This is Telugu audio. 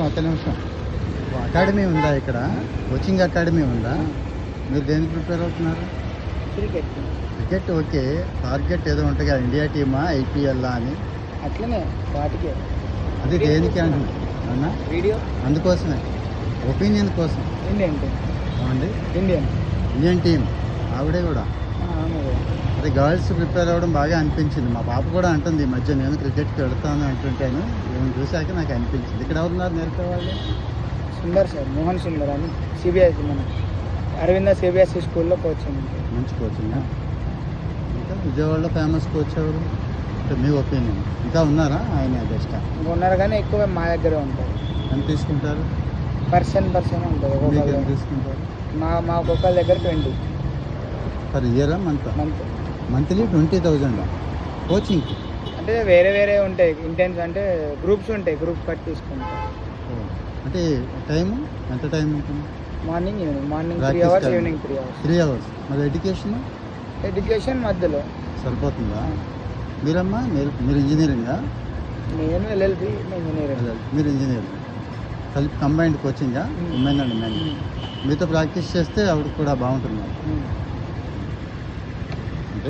ఒక నిమిషం. అకాడమీ ఉందా ఇక్కడ? కోచింగ్ అకాడమీ ఉందా? మీరు దేనికి ప్రిపేర్ అవుతున్నారు? క్రికెట్. Cricket okay. టార్గెట్ ఏదో ఉంటుంది కదా ఇండియా టీమా ఐపీఎల్ అని? అట్లనే వాటికే. అది దేనికి అంటున్నా? వీడియో? అందుకోసమే. ఒపీనియన్ కోసం. Indian team Indian. Indian team ఆవిడే కూడా. అది గర్ల్స్ ప్రిపేర్ అవ్వడం బాగా అనిపించింది. మా పాప కూడా అంటుంది ఈ మధ్య నేను క్రికెట్కి వెళ్తాను అంటుంటాను ఈమెను చూశాక నాకు అనిపించింది. ఇక్కడ ఎవరున్నారు? నేర్పే వాళ్ళు సుందర్ సార్ మోహన్ సుందర్ అని. సిబిఎస్ఈ మన అరవింద సిబిఎస్ఈ స్కూల్లో కోచింగ్ మంచి కోచింగ్ ఇంకా విజయవాడలో ఫేమస్ కోచ్ ఎవరు? అంటే మీ ఒపీనియన్ ఇంకా ఉన్నారా? ఆయన బెస్ట్ ఇంకా ఉన్నారు కానీ ఎక్కువ మా దగ్గరే ఉంటారు. ఎంత తీసుకుంటారు? పర్సన్ పర్సన్ ఉంటుంది తీసుకుంటారు? మా మా ఒక్కొక్కరి దగ్గర ట్వంటీ పర్ ఇయరా month month monthly twenty thousand. కోచింగ్కి అంటే వేరే వేరే ఉంటాయి. ఇంటెన్స్ అంటే గ్రూప్స్ ఉంటాయి. గ్రూప్ కట్ తీసుకుంటాం అంటే టైము ఎంత టైం ఉంటుంది? Morning evening morning three hours. Evening three hours three hours మరి ఎడ్యుకేషన్ ఎడ్యుకేషన్ మధ్యలో. సరిపోతుందా? మీరమ్మా మీరు మీరు ఇంజనీరింగా నేను ఎల్ఎల్బి ఇంజనీరింగ్ మీరు ఇంజనీర్ కలిపి కంబైన్డ్ కోచింగా ఉమెన్ అండ్ మెన్ మీతో ప్రాక్టీస్ చేస్తే ఆవిడ కూడా బాగుంటుంది.